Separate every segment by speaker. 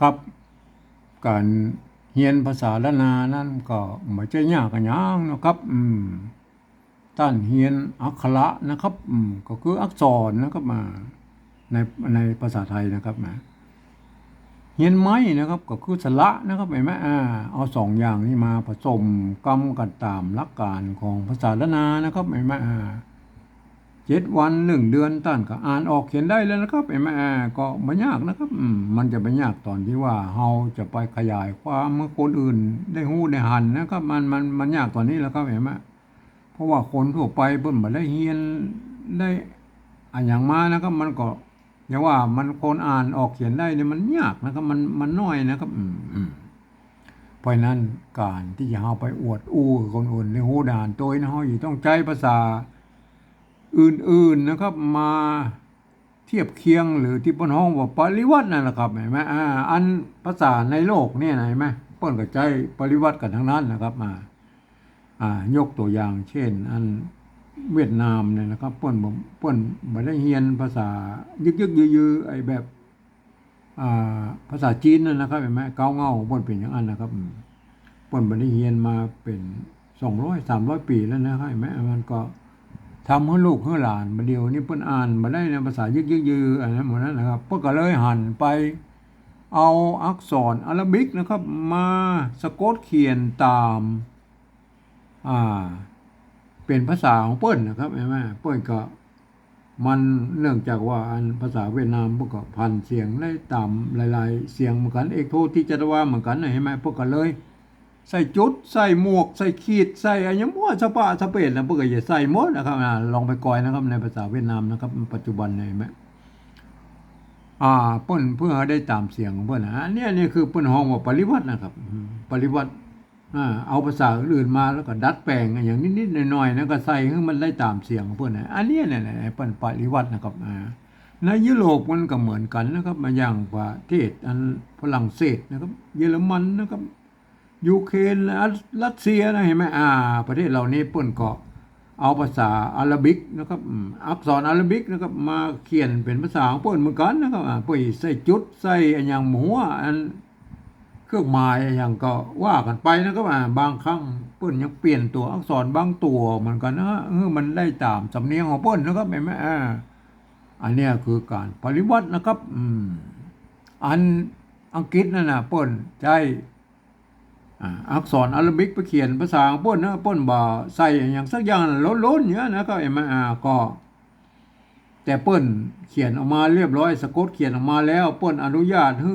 Speaker 1: ครับ การเรียนภาษาละนานั้นก็ไม่ใช่ยากกันยางนะครับ อืมต้านเรียนอักขระนะครับ อืมก็คืออักษรนะครับมาในในภาษาไทยนะครับมาเรียนไม้นะครับก็คือสระนะครับเห็นไหมอ่าเอาสองอย่างนี้มาผสมกรรมกันตามหลักการของภาษาละนานะครับเห็นไหมอ่า เจ็ดวันหนึ่งเดือนต้านก็อ่านออกเขียนได้แล้วนะครับเอ็มแอก็ไม่ยากนะครับมันจะไม่ยากตอนที่ว่าเราจะไปขยายความเมื่อคนอื่นได้หู้ได้หันนะครับมันมันมันยากตอนนี้แล้วครับเห็นไหมเพราะว่าคนทั่วไปเพิ่นบ่ได้เรียนได้อันอย่างมานะครับ มันก็อย่าว่ามันคนอ่านออกเขียนได้เนี่ยมันยากนะครับ มันมันน้อยนะครับอืมอืมเพราะนั้นการที่จะเอาไปอวดอู้กับคนอื่นในหูด่านตัวนะเฮาอยู่ต้องใจภาษา อื่นๆนะครับมาเทียบเคียงหรือที่ป้นห้องว่าปริวัตินั่นแหละครับเห็นไหมอ่าอันภาษาในโลกเนี่ยนะเห็นไหมป้นก็ใจปริวัติกันทั้งนั้นนะครับมาอ่ายกตัวอย่าง เช่น อันเวียดนามเนี่ยนะครับป้นบ่เปิ้นบ่ได้เรียนภาษายึกๆยือไอ้แบบอ่าภาษาจีนนั่นนะครับเห็นไหมเก้าเงาป้นเป็นอย่างนั้นนะครับป้นบ่ได้เรียนมาเป็น200 300ปีแล้วนะครับเห็นไหมมันก็ ทำให้ลูกให้หลานมาเดียวนี่เพิ่นอ่านมาได้ในภาษายึกยึกยืออันนั้นหมดนั้นนะครับเพิ่นก็เลยหันไป เอาอักษรอารบิกนะครับ มาสะกดเขียนตามอ่าเป็นภาษาของเปิ้นนะครับเห็นไหมเปิ้นก็มันเนื่องจากว่าอันภาษาเวียดนามพวกก็พันเสียงได้ตามหลาย ๆ เสียงเหมือนกันเอกโทที่จะว่าเหมือนกันนะเห็นไหมพวกก็เลย ใส่จุด ใส่หมวก ใส่ขีด ใส่อะไรมั่วสปะสเปดนะพื่อจะใส่หมดนะครับลองไปกอยนะครับในภาษาเวียดนามนะครับ ปัจจุบันเนี่ยไหมอ่าเปิ้นเพื่อให้ได้ตามเสียงของเปิ้นนะอันเนี้ยนี่คือเปิ้นห้องว่าปริวัตินะครับ ปริวัติอ่าเอาภาษาอื่นมาแล้วก็ดัดแปลงอย่างนิดๆหน่อยๆนะก็ใส่ให้มันได้ตามเสียงของเปิ้นนะอันนี้เนี่ยเนี่ยเปิ้นปริวัตินะครับอ่าในยุโรปมันก็เหมือนกันนะครับมาอย่างประเทศอันฝรั่งเศสนะครับ เยอรมันนะครับ ยูเครนรัสเซียนะเห็นไหมอ่า ประเทศเหล่านี้เปิ้นก็เอาภาษาอาหรับิกนะครับอักษรอาหรับิกนะครับมาเขียนเป็นภาษาของเปิ้นเหมือนกันนะครับอ่าเปิ้นใส่จุดใส่อันอย่างหมูอันเครื่องหมายอันอย่างก็ว่ากันไปนะครับอ่าบางครั้งเปิ้นยังเปลี่ยนตัวอักษรบางตัวเหมือนกันนะเออมันได้ตามสำเนียงของเปิ้นนะครับเห็นไหมอ่าอันนี้คือการปริวัตินะครับ อืม อันอังกฤษนั่นนะเปิ้นใจ อักษรอารบิกไปเขียนภาษาของเปิ้นนะป้นบ่ใส่อย่างสักอย่างล้นๆอย่างนี้นะก็เอ็มอ่าก็ แต่เปิ้นเขียนออกมาเรียบร้อยสะกดเขียนออกมาแล้วเปิ้นอนุญาตให้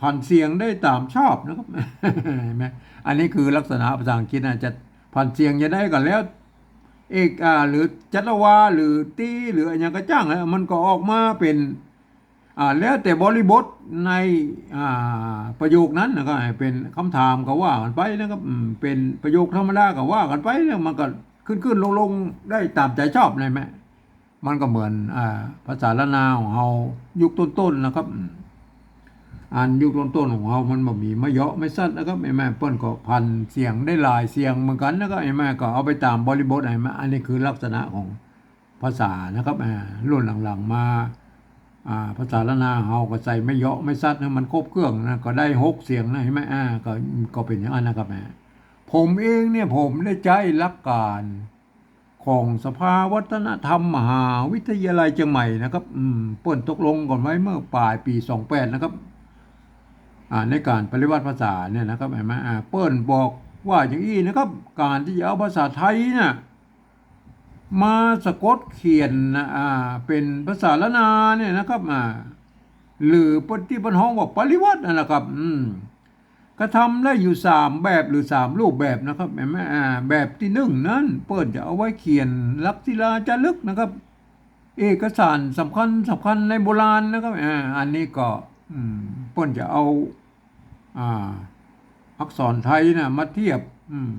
Speaker 1: พันเสียงได้ตามชอบนะครับเห็นไหมอันนี้คือลักษณะภาษาอังกฤษนะจะพันเสียงจะได้กันแล้ว เอกอาหรือจัตวาหรือตีหรืออะไรอย่างก็จ้างแล้วมันก็ออกมาเป็น แล้วแต่บริบทในอ่าประโยคนั้นนะก็เป็นคำถามก็ว่ากันไปนะครับเป็นประโยคธรรมดาก็ว่ากันไปแล้วมันก็ขึ้นขึ้นลงลงได้ตามใจชอบเลยไหมมันก็เหมือนอ่าภาษาละนาของเรายุคต้นๆนะครับอ่านยุคต้นๆของเรามันบ่มีไม่เยอะไม่สั้นนะครับไอ้แม่เปิ้นก็พันเสียงได้หลายเสียงเหมือนกันนะครับไอ้แม่ก็เอาไปตามบริบทไอ้แม่อันนี้คือลักษณะของภาษานะครับอ่ารุ่นหลังๆมา อ่าภาษาละนาเฮาก็ใส่ไม่เยาะไม่ซัดนะมันครบเครื่องนะก็ได้หกเสียงนะเห็นไหมอ่าก็ก็เป็นอย่างนั้นนะครับแหมผมเองเนี่ยผมได้ใจหลักการของสภาวัฒนธรรมมหาวิทยาลัยเชียงใหม่นะครับอืมเปิ้นตกลงก่อนไว้เมื่อปลายปี 28 นะครับอ่าในการปริวัติภาษาเนี่ยนะครับเห็นไหมอ่าเปิ้นบอกว่าอย่างนี้นะครับ การที่จะเอาภาษาไทยเนี่ย มาสะกดเขียนนะอ่าเป็นภาษาละนาเนี่ยนะครับอ่าหรือปฏิบัติห้องว่าปริวัตินั่นแหละครับ อืมกระทำได้อยู่สามแบบหรือสามรูปแบบนะครับเห็นไหมอ่าแบบที่หนึ่งนั้นเปิดจะเอาไว้เขียนลักษิลาจารึกนะครับ เอกสารสำคัญสำคัญในโบราณนะครับอ่าอันนี้ก็อืมเปิ้นจะเอาอ่าอักษรไทยนะมาเทียบ อืม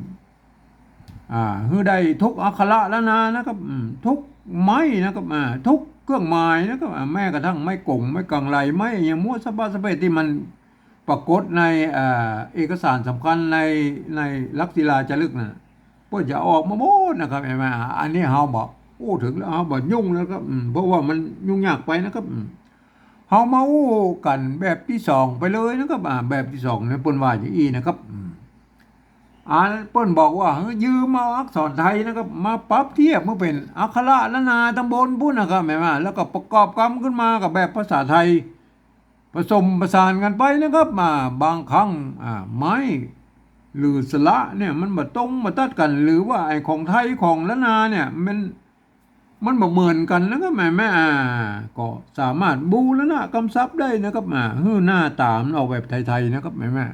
Speaker 1: อ่าฮือได้ทุกอักขระแล้วนะนะครับทุกไม้นะครับอ่าทุกเครื่องหมายนะครับแม้กระทั่งไม้กลงไม้กังไหลไม้อย่างมั่วสะบาสเปที่มันปรากฏในอ่าเอกสารสำคัญในในลักษิลาจารึกนะเพื่อจะออกมาหมดนะครับเห็นไหมอาอันนี้เฮาบอกโอ้ถึงแล้วเฮาบอกยุ่งแล้วครับเพราะว่ามันยุ่งยากไปนะครับเฮามาอู้กันแบบที่สองไปเลยนะครับแบบที่สองเนี่ยเปิ้นว่าอย่างอีนะครับ อ่าเปิ้นบอกว่ายืมเอาอักษรไทยนะครับมาปรับเทียบมาเป็นอักขระละนาตำบลพุ่นนะครับแม่มาแล้วก็ประกอบกรรมขึ้นมากับแบบภาษาไทย ผสมประสานกันไปนะครับมาบางครั้งอ่าไม้หรือสระเนี่ยมันมาตรงมาตัดกัน หรือว่าไอ้ของไทยของละนาเนี่ยมันมันบ่เหมือนกันนะครับแม่แม่อ่าก็สามารถบูรณะกำซับได้นะครับมาฮื้อหน้าตามนออกแบบไทยๆนะครับแม่แม่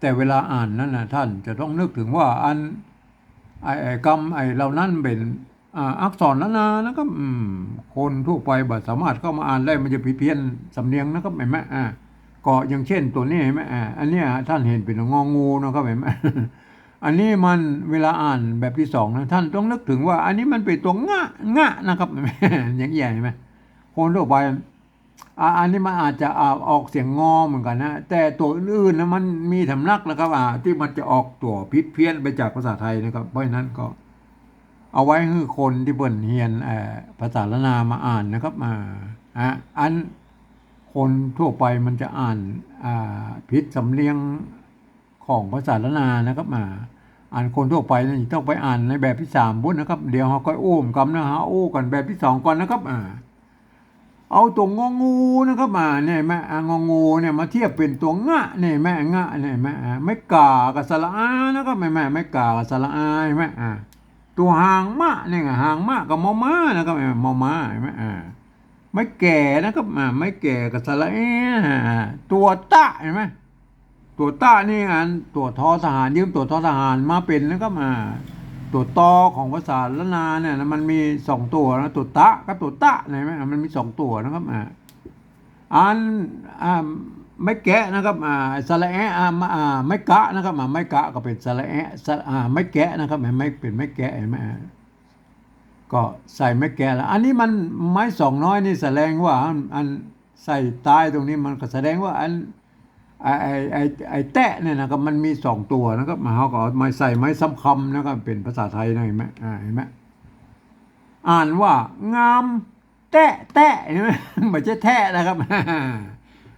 Speaker 1: แต่เวลาอ่านนั้นนะท่านจะต้องนึกถึงว่าอันไอ้ไอ้กรรมไอ้เหล่านั้นเป็นอักษรละนานะครับคนทั่วไปบ่สามารถเข้ามาอ่านได้มันจะผิดเพี้ยนสำเนียงนะครับแม่แม่อ่าก็อย่างเช่นตัวนี้เห็นไหมอ่าอันนี้ท่านเห็นเป็นงองูนะครับเห็นไหมอันนี้มันเวลาอ่านแบบที่สองนะท่านต้องนึกถึงว่า อันนี้มันเป็นตัวงะงะนะครับอย่างใหญ่ไหมคนทั่วไป อันนี้มันอาจจะออกเสียงงอเหมือนกันนะ แต่ตัวอื่นๆนะมันมีทำนักนะครับอ่าที่มันจะออกตัวพิษเพี้ยนไปจากภาษาไทยนะครับ เพราะฉะนั้นก็ เอาไว้ให้คนที่เบิ่นเฮียนภาษาละนามาอ่านนะครับมาอะอันคนทั่วไปมันจะอ่านอ่าพิษสำเนียงของภาษาละนานะครับมาอ่านคนทั่วไปนี่ต้องไปอ่านในแบบที่สามบุญนะครับ เดี๋ยวเขาก็โอ้มกำนะฮะโอ้กันแบบที่สองก่อนนะครับอ่า เอาตัวงองูนะครับมาเนี่ยแม่งองูเนี่ยมาเทียบเป็นตัวงะเนี่ยแม่งะเนี่ยแม่ไม่กากับสระอานะครับแม่แม่ไม่กากับสระอาใช่ไหมอ่าตัวหางมะเนี่ยหางมะกับมอม้านะครับแม่มอม้าใช่ไหมอ่าไม่แก่นะครับอ่าไม่แก่กับสระเอตัวตะเห็นไหมตัวต้านี่อันตัวทอทหารยืมตัวทอทหารมาเป็นแล้วก็มา ตัวตอของภาษาละนาเนี่ยนะมันมีสองตัวนะตัวตะกับตัวตะเห็นไหมมันมีสองตัวนะครับอ่าอันอ่าไม่แกะนะครับอ่าสระแอะอ่าอ่าไม่กะนะครับอ่าไม่กะก็เป็นสระแอะสระอ่าไม่แกะนะครับไม่เป็นไม่แกะเห็นไหมอ่าก็ใส่ไม่แกะแล้วอันนี้มันไม้สองน้อยนี่แสดงว่าอันใส่ใต้ตรงนี้มันก็แสดงว่าอัน ไอ้ไอ้ไอ้ไอ้แตะเนี่ยนะครับมันมีสองตัวนะครับมาเขาก็เอาไม้ใส่ไม้ซ้ำคำนะครับเป็นภาษาไทยนะเห็นไหมอ่าเห็นไหมอ่านว่างามแตะแตะเห็นไหมไม่ใช่แทะนะครับ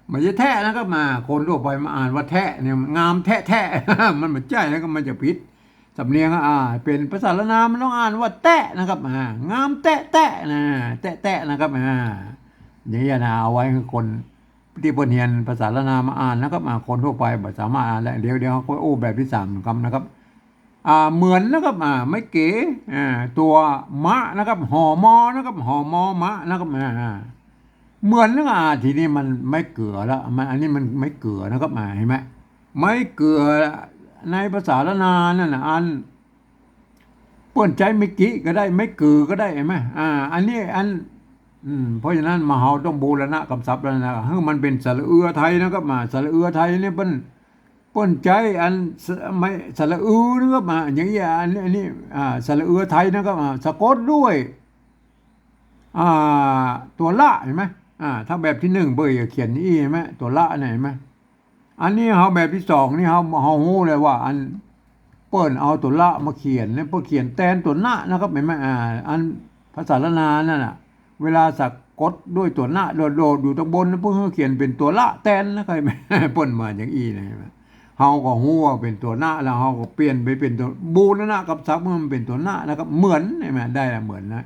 Speaker 1: ไม่ใช่แทะนะครับมา คนทั่วไปมาอ่านว่าแทะเนี่ยงามแทะแทะมันไม่ใช่นะครับมันจะผิดสำเนียงอ่าเป็นภาษาละนามมันต้องอ่านว่าแตะนะครับอ่างามแตะแตะนะแตะแตะนะครับอ่าอย่างนี้นะเอาไว้ให้คน ที่เพิ่นเรียนภาษาละนามาอ่านนะครับมาคนทั่วไปบ่สามารถอ่านได้เดี๋ยวเดี๋ยวเขาโอ้แบบที่สามคำนะครับอ่าเหมือนนะครับอ่าไม่เก๋อ่าตัวมะนะครับห่อมอนะครับห่อมอมะนะครับอ่าเหมือนนะอ่าทีนี้มันไม่เกลือแล้วมันอันนี้มันไม่เกลือนะครับอ่าเห็นไหมไม่เกลือในภาษาละนานั่นอันปิ้นใจไม่กี้ก็ได้ไม่เกลือก็ได้เห็นไหมอ่า อันนี้อัน อืมเพราะฉะนั้นมหาต้องบูรณะกำซับแล้วนะให้มันเป็นสระเอือไทยนะครับมาสระเอือไทยนี่เป็นเป้นใจอันไม่สระอือนะครับมาอย่างนี้อันนี้อันนี้อ่าสระเอือไทยนะครับอ่าสะกดด้วยอ่าตัวละเห็นไหมอ่าถ้าแบบที่หนึ่งเบยเขียนนี่เห็นไหมตัวละเนี่ยเห็นไหมอันนี้เขาแบบที่สองนี่เขาเขาหู้เลยว่า อันเปิ้นเอาตัวละมาเขียนเนี่ยเปิ้นเขียนแทนตัวหน้านะครับเห็นไหมอ่าอันภาษาละนานั่นน่ะ เวลาสักกดด้วยตัวหน้าโดดๆอยู่ตรงบนนะเพื่อเขียนเป็นตัวละแตนนะใครไหมป่นมาอย่างอีนะเฮาก็หัวเป็นตัวหน้าแล้วเฮาก็เปลี่ยนไปเป็นตัวบูรณะกับซับมันเป็นตัวหน้านะครับ เหมือนใช่ไหมได้ละเหมือนนะ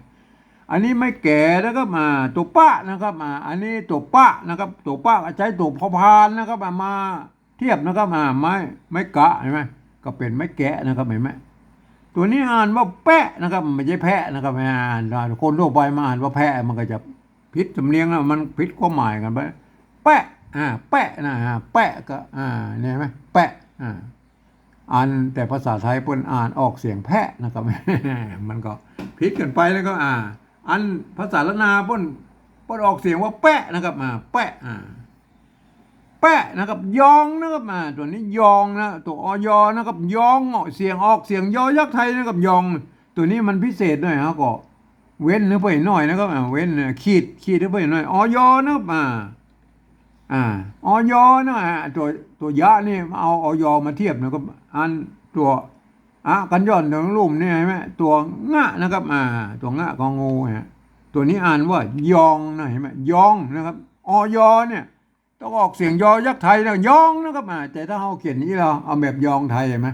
Speaker 1: อันนี้ไม่แก่แล้วก็มาตัวป้านะครับมา อันนี้ตัวป้านะครับ ตัวป้าใช้ตัวพอพานนะครับมามาเทียบนะครับมาไม้ไม้กะใช่ไหมก็เป็นไม้แกะนะครับเห็นไหม ตัวนี้อ่านว่าแปะนะครับไม่ใช่แพะนะครับไม่อ่านคนทั่วไปมาอ่านว่าแพะมันก็จะพิษสำเนียงนะมันพิษความหมายกันไปแปะอ่าแปะนะอ่าแปะก็อ่าเนี่ยไหมแปะอ่าอ่านแต่ภาษาไทยเพิ่นอ่านออกเสียงแพะนะครับมันก็พิษกันไปแล้วก็อ่าอันภาษาละนาเพิ่นเพิ่นออกเสียงว่าแปะนะครับอ่าแปะอ่า แปะนะครับยองนะครับมาตัวนี้ยองนะตัวอยอนะครับยองออกเสียงออกเสียงยอยักษ์ไทยนะครับยอง ตัวนี้มันพิเศษหน่อยฮะก็เว้นนึกไปหน่อยนะครับเว้นขีดขีดนึกไปหน่อยออยอนะครับอ่าอ่าออยอนะตัวตัวยะนี่เอาออยอมาเทียบนะครับอันตัวอะกันย่อนตัวลุ่มนี่เห็นไหมตัวงะนะครับอ่าตัวงะกองงูฮะตัวนี้อ่านว่ายองนะเห็นไหมยองนะครับออยเนี่ย ต้องออกเสียงยอยักษ์ไทยนะยองนะครับอ่าแต่ถ้าเขาเขียนนี้เราเอาแบบยองไทยเห็นไหม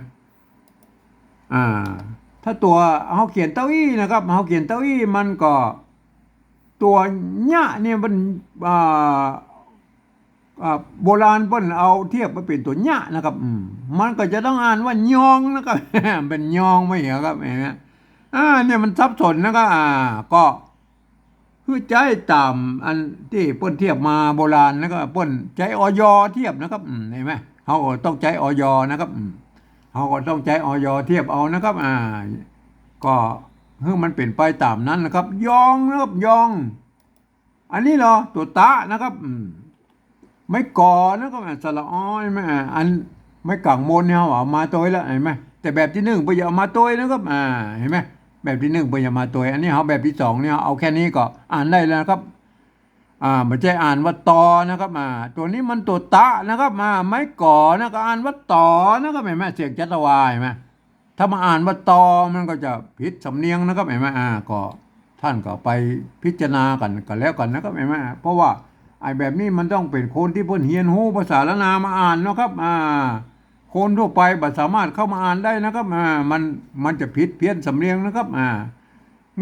Speaker 1: อ่า ถ้าตัวเขาเขียนเต้าอี้นะครับเขาเขียนเต้าอี้มันก็ ตัวหญ้าเนี่ยมันอ่าอ่าโบราณเปิ้นเอาเทียบมาเป็นตัวญ้านะครับอืมมันก็จะต้องอ่านว่ายองนะครับเป็นยองไม่เหรอครับเห็นไหมอ่าเนี่ยมันซับซ้อนนะครับอ่าก็ คือใจต่ำอันที่ป้นเทียบมาโบราณแล้วก็ป้นใจออยเทียบนะครับเห็นไหมเขาก็ต้องใจออยนะครับเขาก็ต้องใจออยเทียบเอานะครับ อ่า ก็เฮ้มันเป็นไปตามนั้นนะครับ ยองนะครับยอง อันนี้เหรอตัวตะนะครับไม่ก่อนะครับสระอ้อยไหมอ่าอันไม่กังมนเนี่ยเขาเอามาตัวแล้วเห็นไหมแต่แบบที่หนึ่งไปอย่าเอามาตัวนะครับอ่าเห็นไหม แบบที่หนึ่งไปยามาตัวอันนี้เขาแบบที่สองเนี่ยเอาแค่นี้ก็อ่านได้แล้วครับอ่าไม่ใช่อ่านว่าตอนะครับอ่าตัวนี้มันตัวตะนะครับมาไม่ก่อนะก็อ่านว่าตอนะครับเห็นไหมเสียงจัตวาเห็นไหมถ้ามาอ่านว่าตอมันก็จะผิดสำเนียงนะครับเห็นไหมอ่าก็ท่านก็ไปพิจารณากันกันแล้วกันนะครับเห็นไหมเพราะว่าไอ้แบบนี้มันต้องเป็นคนที่เพิ่นเฮียนฮู้ภาษาละนามาอ่านนะครับอ่า คนทั่วไปบ่สามารถเข้ามาอ่านได้นะครับอ่ามันมันจะผิดเพี้ยนสำเนียงนะครับอ่า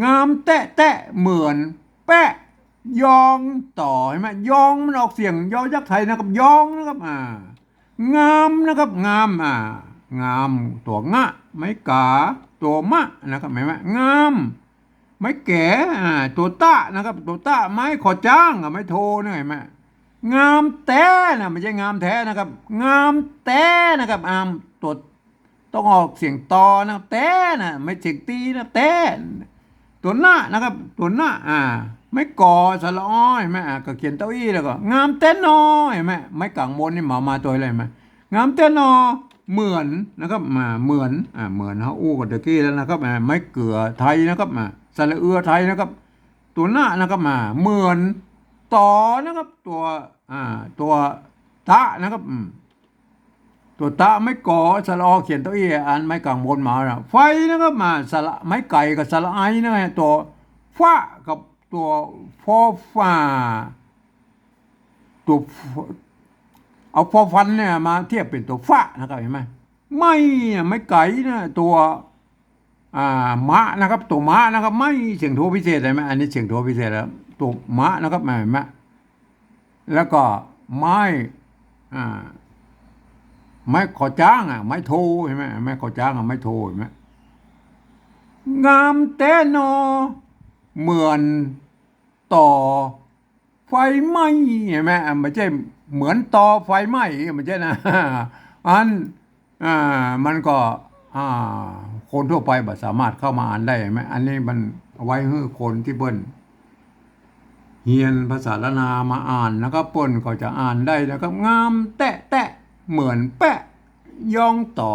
Speaker 1: งามแตะแตะเหมือน แปะยองต่อเห็นไหมยองมันออกเสียงยอยักษ์ไทยนะครับยองนะครับอ่างามนะครับงามอ่างามตัวงะไม้กา ตัวมะนะครับเห็นไหมงามไม้แก่อ่าตัวตะนะครับตัวตะไม้ขอจ้างกับไม้โทนะเห็นไหม งามแต้นะไม่ใช่งามแท้นะครับ งามแต้นะครับอามตัวต้องออกเสียงตอนะแต้นะไม่เสียงตีนะแต้ตัวหน้านะครับ ตัวหน้าอ่า ไม่ก่อสละอ้อยไหมอ่าก็เขียนเต้าอี้แล้วก็ งามเต้นนอเห็นไหมไม่กังบนนี่หมามาตัวอะไรไหมงามเต้นนอเหมือนนะครับมาเหมือนอ่าเหมือนเขาอู้กับตะกี้แล้วนะครับอ่าไม่เกลือไทยนะครับมาสระเอือไทยนะครับ ตัวหน้านะครับมาเหมือน ต่อนะครับ ตัวอ่าตัวตะนะครับตัวตะไม้ก่อสระอเขียนตัวเออันไม้กังบนมานะไฟนะครับมาสระไม้ไก่กับสระไอนะฮะตัวฟ้ากับตัวฟอฟ้าตัวเอาฟอฟันเนี่ยมาเทียบเป็นตัวฟ้านะครับเห็นไหมไม่ไม้ไก่นะตัวอ่ามะนะครับ ตัวมะนะครับ ไม่เสียงโทพิเศษเห็นไหมอันนี้เสียงโทพิเศษแล้ว ตัวมะนะครับเห็นไหมแล้วก็ไม้ไม่ขอจ้างอะไม่โทรเห็นไหมไม่ขอจ้างอะไม่โทรเห็นไหมงามแต่นอเหมือนต่อไฟไหม้เห็นไหมไม่ใช่เหมือนต่อไฟไหม้ไม่ใช่นะอันอ่ามันก็อ่าคนทั่วไปบ่สามารถเข้ามาอ่านได้เห็นไหมอันนี้มันไว้ให้คนที่เบิ้น เฮียนภาษาละนามาอ่านแล้วก็เปิ้นก็จะอ่านได้นะครับ งามแตะแตะเหมือนแปะย่องต่อ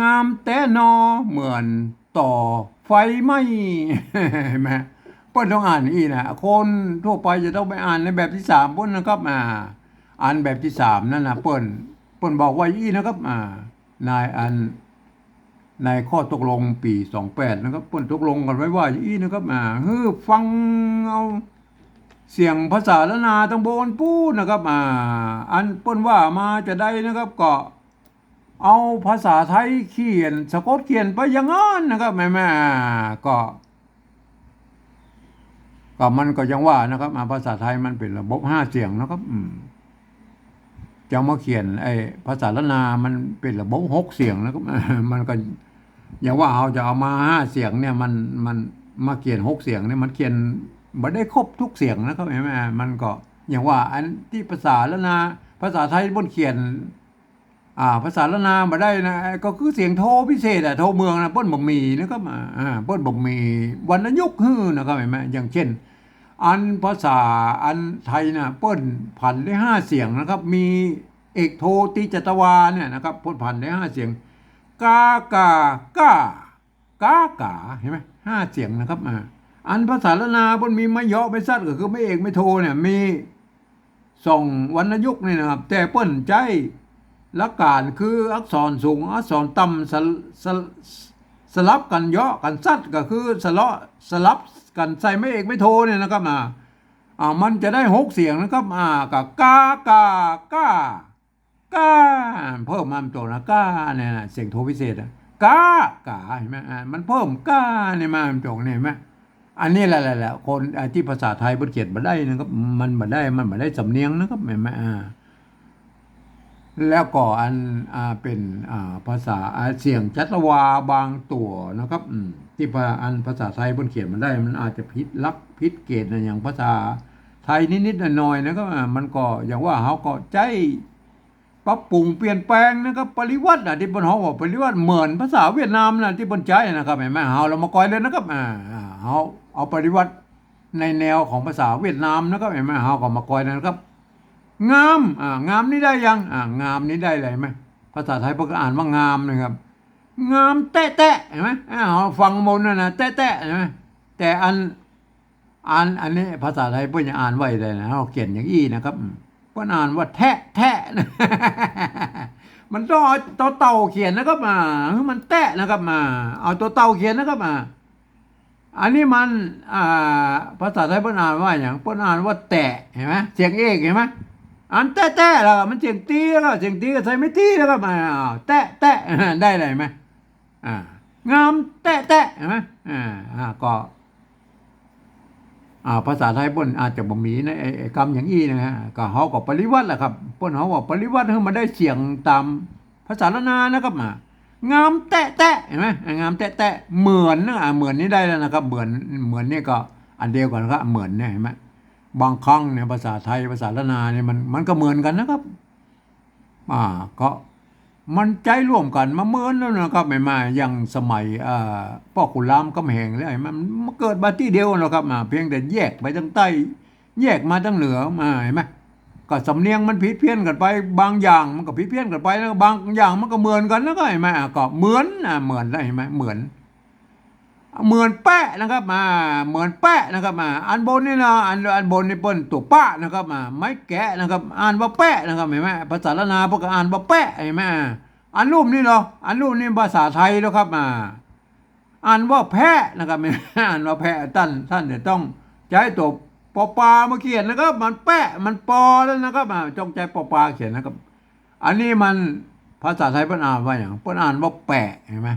Speaker 1: งามแต่นอเหมือนต่อไฟไหมเห็นไหมเปิ้นต้องอ่านอีนะคนทั่วไปจะต้องไปอ่านในแบบที่สามปนนะครับอ่าอ่านแบบที่สามนั่นนะเปิ้นเปิ้นบอกว่าอีนะครับอ่านายอันในข้อตกลงปีสองแปดนะครับเปิ้นตกลงกันไว้ว่าอีนะครับอ่าเฮ้ฟังเอา เสียงภาษาละนาตังโบนปูดนะครับอ่าอันเปิ้นว่ามาจะได้นะครับก็เอาภาษาไทยเขียนสะกดเขียนไปอย่างนั้นนะครับแม่แม่ก็ก็มันก็ยังว่านะครับอ่าภาษาไทยมันเป็นระบบห้าเสียงนะครับอืมจะมาเขียนไอ้ภาษาละนามันเป็นระบบหกเสียงนะครับมันก็อย่างว่าเอาจะเอามาห้าเสียงเนี่ยมันมันมาเขียนหกเสียงเนี่ยมันเขียน ไม่ได้ครบทุกเสียงนะครับแม่แม่มันก็อย่างว่าอันที่ภาษาละนา ภาษาไทยบนเขียน อ่า ภาษาละนามาได้นะ ก็คือเสียงโทพิเศษอะโทเมืองนะป้นบ่มีนะครับอ่าอ่าเปิ้นบ่มีวรรณยุกฮือนะครับเห็นไหมอย่างเช่น อันภาษาอันไทยนะป้นผันได้ห้าเสียงนะครับ มีเอกโทติจตวาเนี่ยนะครับเปิ้นผันได้ห้าเสียงกากากากากาเห็นไหมห้าเสียงนะครับอ่า อันภาษาละนาเปิ้นมีไม่ยาะไม่ซัดก็คือไม่เอกไม่โทเนี่ยมีสองวรรณยุกต์นี่นะครับ แต่เปิ้นใจลัการคืออักษรสูงอักษรต่ำสลสลสลับกันยาะกันซัดก็คือสละสลับกันใส่ไม่เอกไม่โทเนี่ยนะครับอ่าอ่ามันจะได้หกเสียงนะครับอ่ากับกากากากาเพิ่มมาตัวนะกาเนี่ยนะเสียงโทพิเศษอะกากาเห็นไหมอ่ามันเพิ่มกาเนี่ยมาตรงเนี่ยเห็นไหม อันนี้แหละแหละแหละคนที่ภาษาไทยบนเขียนมาได้นะครับมันมาได้มันมาได้สำเนียงนะครับเห็นไหมอ่าแล้วก็อันอ่าเป็นอ่าภาษาเสียงจัตวาบางตัวนะครับที่อันภาษาไทยบนเขียนมันได้ มันอาจจะพิษลักพิษเกตนะอย่างภาษาไทยนิดๆหน่อยๆนะครับมันก็อย่างว่าเขาก็ใจปรับปรุงเปลี่ยนแปลงนะครับปริวัตินะที่บนเขาบอกปริวัติเหมือนภาษาเวียดนามนะที่บนใจนะครับเห็นไหมเขาเรามาก่อยเลยนะครับอ่า เขาเอาปริวัติในแนวของภาษาเวียดนามนะครับเห็นไหมเขาก็มากอยนะครับ งามอ่างามนี่ได้ยังอ่างามนี่ได้เลยไหมภาษาไทยพวกอ่านว่างามนะครับ งามแตะแตะเห็นไหมอ่าฟังมนนะนะแตะแตะเห็นไหมแต่อันอันอันนี้ภาษาไทยเพื่อนจะอ่านไว้เลยนะเราเขียนอย่างอี้นะครับเพื่อนอ่านว่าแทะแทะมันต้องเอาตัวเต่าเขียนนะครับมามันแตะนะครับมา เอาตัวเต่าเขียนนะครับมา อันนี้มันภาษาไทยเพิ่นอ่านว่าอย่างเพิ่นอ่านว่าแตะเห็นไหมเสียงเอกเห็นไหมอันแตะแตะแล้วมันเสียงตีแล้วก็เสียงตีก็ใส่ไม่ตีแล้วก็มาแตะแตะได้เลยไหมอ่างามแตะแตะเห็นไหมอ่าก็ภาษาไทยพนอาจจะบ่มีในะไอ้ไอ้คำอย่างอี้นะฮะก็เฮาก็ปริวัติแหละครับพนเฮาว่าปริวัติให้มันได้เสียงตามภาษาละนานะครับมา งามแตะแตะเห็นไหมงามแตะแตะเหมือนนะอะเหมือนนี่ได้แล้วนะครับ เหมือนเหมือนนี่ก็อันเดียวกันครับเหมือนเนี่ยเห็นไหมบางครั้งเนี่ยภาษาไทยภาษาละนาเนี่ยมันมันก็เหมือนกันนะครับ อ่าก็มันใจร่วมกันมาเหมือนแล้วนะครับไม่มาอย่างสมัยอ่าพ่อขุนรามกำแหงเลยมันมันเกิดมาที่เดียวกันหรอกครับมาเพียงแต่แยกไปทางใต้ แยกมาทางเหนือมาเห็นไหม ก็สำเนียงมันผิดเพี้ยนกันไป บางอย่างมันก็ผิดเพี้ยนกันไปแล้วบางอย่างมันก็เหมือนกันนะก็เห็นไหมก็เหมือนอะเหมือนได้เห็นไหมเหมือน เหมือนแปะนะครับมาเหมือนแปะนะครับมาอันบนนี่นะอันอันบนนี่เปิ้นตัวป้านะครับมาไม้แกะนะครับอ่านว่าแปะนะครับเห็นไหมภาษาละนาพวกอ่านว่าแปะเห็นไหมอันรูปนี่เนาะอันรูปนี่ภาษาไทยแล้วครับมาอ่านว่าแพะนะครับไม่อ่านว่าแพะท่านท่านเดี๋ยต้องใช้ตัว อปลามาเขียนนะครับ มันแปะมันปอแล้วนะครับอ่าจงใจปอปลาเขียนนะครับ อันนี้มันภาษาไทยเพิ่นอ่านว่าอย่างเพิ่นอ่านว่าแปะเห็นไหม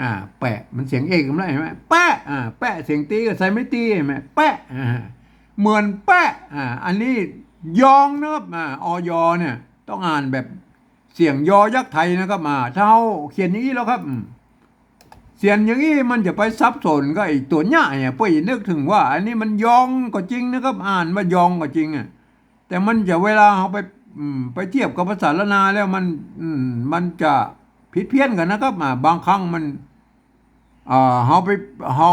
Speaker 1: อ่า แปะมันเสียงเอกมันได้เห็นไหมแปะอ่าแปะเสียงตีก็ใส่ไม่ตีเห็นไหมแปะอ่าเหมือนแปะอ่าอันนี้ยองนะครับอ่าออยเนี่ย ต้องอ่านแบบเสียงยอยักษ์ไทยนะครับอ่าถ้าเอาเขียนอย่างนี้แล้วครับอืม เสียงอย่างนี้มันจะไปซับสนก็ไอ้ตัวหน้าเนี่ยเพื่อนึกถึงว่า อันนี้มันยองก็จริงนะครับ อ่านว่ายองก็จริงอะแต่มันจะเวลาเขาไปไปเทียบกับภาษาละนาแล้วมันมันจะผิดเพี้ยนกันนะครับบางครั้งมันอ่าเขาไปเขา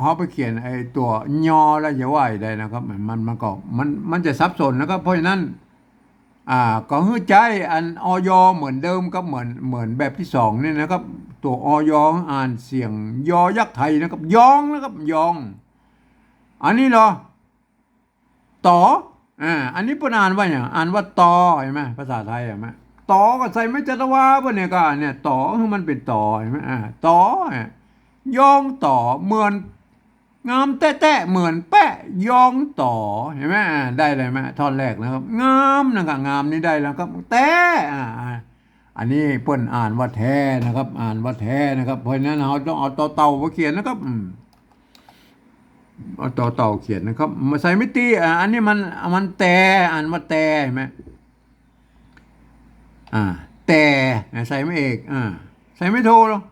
Speaker 1: เขาไปเขียนไอ้ตัวยอแล้วอย่าว่าได้นะครับ มันมันก็มันมันจะซับสนนะครับ เพราะฉะนั้น อ่าก็ฮือใจอันออยเหมือนเดิมก็เหมือนเหมือนแบบที่สองนี่นะครับ ตัวออยอ่านเสียง ยอยักษ์ไทยนะครับ ยองนะครับยอง อันนี้เหรอต่ออ่าอันนี้เพิ่นอ่านว่าอย่างอ่านว่าต่อเห็นไหมภาษาไทยเห็นไหมต่อก็ใส่ไม่จัตวาเพิ่นเนี่ยก็เนี่ยต่อคือมันเป็นต่อเห็นไหมอ่าต่อยองต่อเหมือนงามแตะๆเหมือนแปะยองต่อเห็นไหมอ่าได้เลยไหมท่อนแรกนะครับ งามนะครับงามนี่ได้แล้วครับแต่อ่า อันนี้เปิ้นอ่านว่าแท้นะครับ อ่านว่าแท้นะครับ เพราะฉะนั้นเราต้องเอาต่อเต่ามาเขียนนะครับเอาต่อเต่าเขียนนะครับมาใส่ไม่ตี้อันนี้มันมันแต่อ่านว่าแต่เห็นไหมอ่า แต่ใส่ไม่เอกอ่าใส่ไม่โทหรอก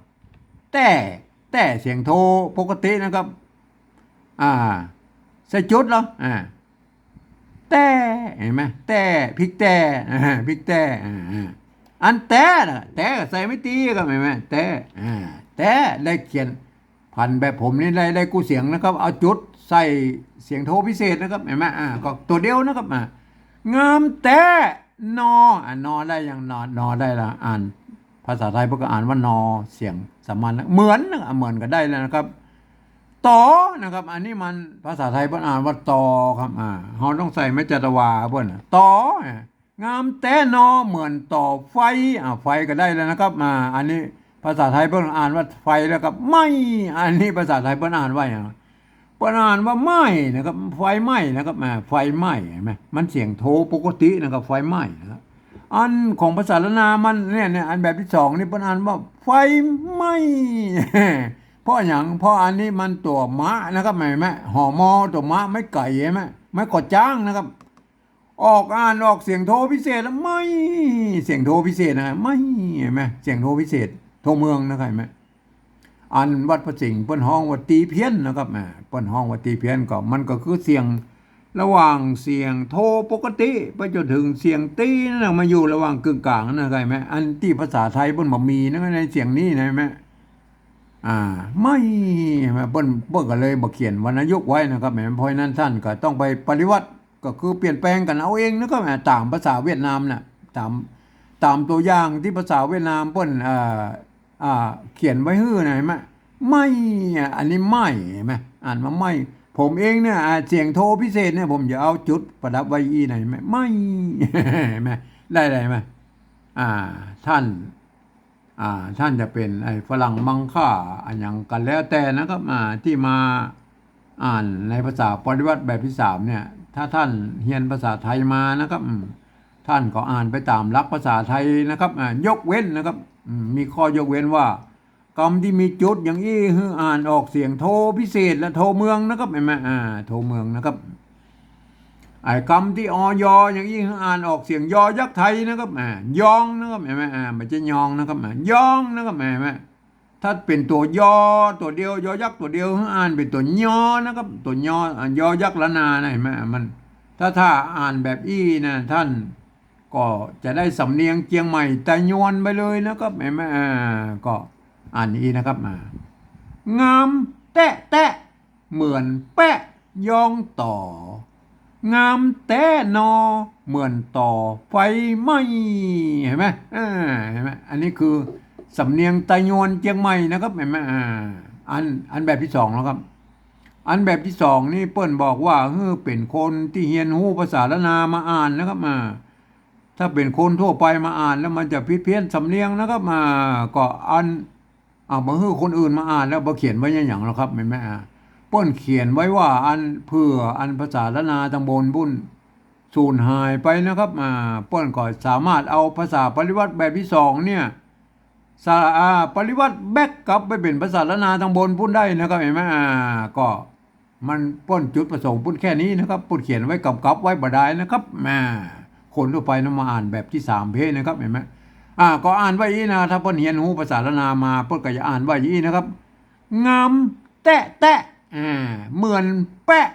Speaker 1: แต่แต่เสียงโทปกตินะครับ อ่า ใส่จุดเหรออ่าแต่เห็นไหมแต่พริกแต่พริกแต่อ่า อ่าอันแต่น่ะแต่ก็ใส่ไม่ตีก็ไม่ไหมแต่อ่าแต่ได้เขียนพันแบบผมนี่ได้ได้กู้เสียงนะครับ เอาจุดใส่เสียงโทพิเศษนะครับเห็นไหมอ่าก็ตัวเดียวนะครับอ่างามแต่นออ่านอได้ยังนอนอได้ละอ่าน ภาษาไทยพวกก็อ่านว่านอเสียงสามัญนะเหมือนนะเหมือนก็ได้แล้วนะครับต่อนะครับ อันนี้มันภาษาไทยเพิ่นอ่านว่าต่อครับอ่าเราต้องใส่ไม่จัตวาเพิ่นน่ะต่ออะ งามแต่นอเหมือนต่อไฟอ่าไฟก็ได้แล้วนะครับมาอันนี้ภาษาไทยเพิ่นอ่านว่าไฟแล้วครับไม่อันนี้ภาษาไทยเพิ่นอ่านว่าอย่างเปิ้นอ่านว่าไหม้นะครับไฟไหม้นะครับอ่าไฟไหม้เห็นไหมมันเสียงโทปกตินะครับไฟไหม้นะครับอันของภาษาละนามันเนี่ยเนี่ยอันแบบที่สองนี่เปิ้นอ่านว่าไฟไหม้เพราะอย่างเพราะอันนี้มันตัวมะนะครับเห็นไหมห่อมอตัวมะไม่ไก่เห็นไหมไม่กดจ้างนะครับ ออกอ่านออกเสียงโทรพิเศษแล้วไม่เสียงโทรพิเศษนะไม่เห็นไหมเสียงโทรพิเศษ โทรเมืองนะครับไหมอันวัดพระสิงห์เปิ้นห้องวัดตีเพี้ยนนะครับแหมเปิ้นห้องวัดตีเพี้ยนก็มันก็คือเสียงระหว่างเสียงโทปกติไปจนถึงเสียงตีนั่นนะมาอยู่ระหว่างกึ่งกลางนั่นนะครับไหมอันที่ภาษาไทยเปิ้นบ่มีนะในเสียงนี้นะเห็นไหมอ่า ไม่เปิ้นเปิ้นก็เลยบ่เขียนวรรณยุกไว้นะครับแหมเพราะฉะนั้นท่านก็ต้องไปปฏิวัติ ก็คือเปลี่ยนแปลงกันเอาเองนะครับแหมตามภาษาเวียดนามน่ะตามตามตัวอย่างที่ภาษาเวียดนามเปิ้นอ่าอ่าเขียนไว้ฮื้อนะเห็นไหมไม่อันนี้ไม่เห็นไหมอ่านมาไม่ ผมเองเนี่ยเสียงโทรพิเศษเนี่ยผมจะเอาจุดประดับไว้อีไหนอยไหมไม่เห็นไหมได้ไดไหมอ่าท่านอ่าท่านจะเป็นไอ้ฝรั่งมังค่าอันย่างกันแล้วแต่นะครับอ่าที่มาอ่านในภาษาปฏิวัติแบบที่สามเนี่ย ถ้าท่านเรียนภาษาไทยมานะครับท่านก็อ่านไปตามหลักภาษาไทยนะครับยกเว้นนะครับมีข้อยกเว้นว่า กรรมที่มีจุดอย่างนี้คืออ่านออกเสียงโทพิเศษและโทเมืองนะครับเห็นไหมอ่าโทเมืองนะครับไอ้คำที่ออยอย่างนี้อ่านออกเสียงยอยักษ์ไทยนะครับอ่ายองนะครับเห็นไหมอ่ามันจะยองนะครับอ่ายองนะครับเห็นไหม ถ้าเป็นตัวยอตัวเดียวยอยักษ์ตัวเดียวอ่านเป็นตัวยอนะครับ ตัวยออ่ายอยักษ์ละนานะเห็นไหมมัน ถ้าถ้าอ่านแบบอี้นะท่านก็จะได้สำเนียงเจียงใหม่แต่ยวนไปเลยนะครับเห็นไหมอ่าก็อ่านอีนะครับอ่างามแตะแตะเหมือนแปะยองต่อ งามแต่นอ เหมือนต่อไฟไหมเห็นไหมอ่าเห็นไหมอันนี้คือ สำเนียงไตยวนเจียงใหม่นะครับเห็นไหมอ่าอันอันแบบที่สองแล้วครับ อันแบบที่สองนี่เปิ้นบอกว่าเฮ้อเป็นคนที่เฮียนหูภาษาละนามาอ่านนะครับมาถ้าเป็นคนทั่วไปมาอ่านแล้วมันจะพิดเพี้ยนสำเนียงนะครับมาก็อันอ่ามาฮื้อคนอื่นมาอ่านแล้วบ่เขียนไว้อย่างหรอกครับเห็นไหมอ่าเปิ้นเขียนไว้ว่าอันเพื่ออันภาษาละนาตำบลบุญสูญหายไปนะครับอ่าเปิ้นก็สามารถเอาภาษาปริวัติแบบที่สองเนี่ย สาอ่าปริวัติแบกกลับไปเป็นภาษาละนาตำบลพุ่นได้นะครับเห็นไหมอ่าก็มันป้นจุดประสงค์พุ่นแค่นี้นะครับพุ่นเขียนไว้กับกับไว้บ่ได้นะครับแม่คนทั่วไปนำมาอ่านแบบที่สามเพศนะครับเห็นไหมอ่าก็อ่านไว้อีนะถ้าเปิ้นเรียนรู้ภาษาละนามาเปิ้นก็จะอ่านไว้อีนะครับ งามแตะแตะอ่าเหมือนแปะ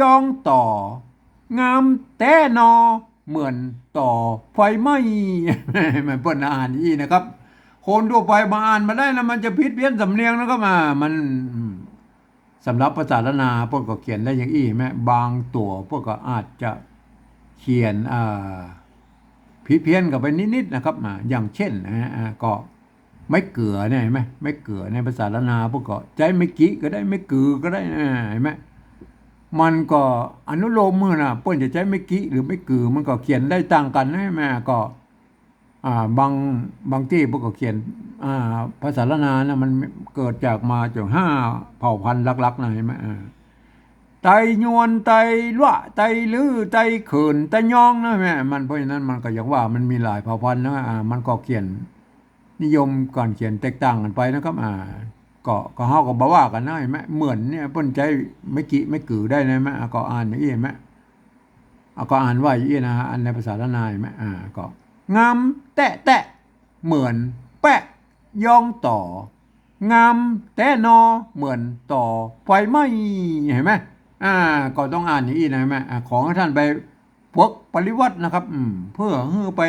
Speaker 1: ยองต่อ งามแต่นอ เหมือนต่อไฟไหม้มันเปิ้นอ่านอีนะครับ คนทั่วไปมาอ่านมาได้แล้วมันจะพิดเพี้ยนสำเนียงแล้วก็มา มันสำหรับภาษาละนาพวกก็เขียนได้อย่างอี้แม้บางตัวพวกก็อาจจะเขียนอ่าพิดเพี้ยนกับไปนิดๆนะครับมาอย่างเช่นนะฮะก็ไม่เกลือเนี่ยเห็นไหมไม่เกลือในภาษาละนาพวกก็ใจไม่กี้ก็ได้ไม่เกือก็ได้นะเห็นไหมมันก็อนุโลมมือนะเปิ้นจะใช้ไม่กี้หรือไม่เกือมันก็เขียนได้ต่างกันนะใช่ไหมก็ อ่าบางบางที่พวกก็เขียนอ่าภาษาละนานะมันเกิดจากมาจากห้าเผ่าพันธุ์ลักๆนะเห็นไหมอ่าไตยวนไตละไตลือไตเขินไตยองนะแม่มันเพราะฉะนั้นมันก็อย่างว่ามันมีหลายเผ่าพันธุ์นะอ่ามันก็เขียนนิยมก่อนเขียนแตกต่างกันไปนะครับอ่าก็ก็เฮาก็บ่ว่ากันนะเห็นไหมเหมือนเนี่ยเปิ้นใจไม่กี่ไม่กือได้นะแม่ก็อ่านอย่างนี้เห็นไหมก็อ่านว่าอย่างนี้นะฮะอันในภาษาละนายไหมอ่าก็ งามแตะแตะเหมือนแปะย่องต่อ งามแต่นอเหมือนต่อไฟไหม้เห็นไหมอ่าก็ต้องอ่านอย่างนี้นะเห็นไหมอของท่านไปพวกปริวัตินะครับเพื่อเพื่อไป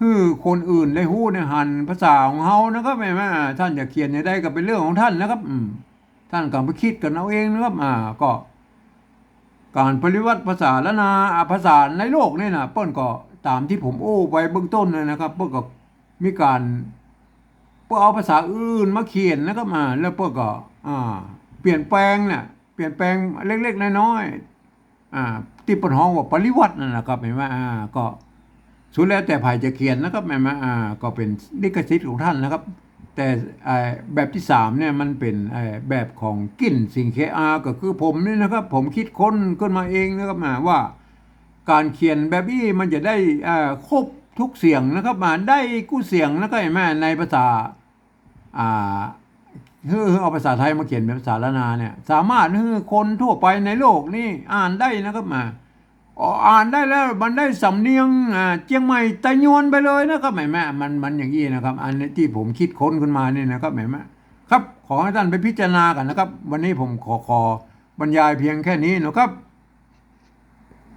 Speaker 1: คือคนอื่นได้ฮู้ในหันภาษาของเฮานะครับแม่แม่ท่านจะเขียนในได้ก็เป็นเรื่องของท่านนะครับท่านก็ไปคิดกันเอาเองนะครับอ่าก็ การปริวัติภาษาละนาอ่าภาษาในโลกนี่นะเปิ้นก็ ตามที่ผมโอ้ไปเบื้องต้นเลยนะครับเปิ้นก็มีการเปิ้นเอาภาษาอื่นมาเขียนนะครับมาแล้วเปิ้นก็อ่าเปลี่ยนแปลงเนี่ยเปลี่ยนแปลงเล็กๆน้อยๆอ่าที่เปิ้นฮ้องว่าปริวัตินั่นนะครับเห็นไหมอ่าก็สุดแล้วแต่ไผ่จะเขียนนะครับแม่มาอ่าก็เป็นลิขสิทธิ์ของท่านนะครับ แต่เอ่อแบบที่สามเนี่ยมันเป็นเอ่อแบบของกลิ่นสิ่งเคอาก็คือผมนี่นะครับ ผมคิดค้นขึ้นมาเองนะครับมาว่า การเขียนแบบนี้มันจะได้เอ่อครบทุกเสียงนะครับมาได้กู้เสียงแล้วก็เห็นไหมในภาษาอ่าเฮ้อเอาภาษาไทยมาเขียนเป็นภาษาละนาเนี่ยสามารถให้คนทั่วไปในโลกนี่อ่านได้นะครับมาอ่านได้แล้วมันได้สำเนียงเจียงใหม่ตะยวนไปเลยนะครับแม่แม่มันมันอย่างนี้นะครับ อันที่ผมคิดค้นขึ้นมาเนี่ยนะครับแม่แม่ครับขอให้ท่านไปพิจารณากันนะครับ วันนี้ผมขอขอบรรยายเพียงแค่นี้นะครับ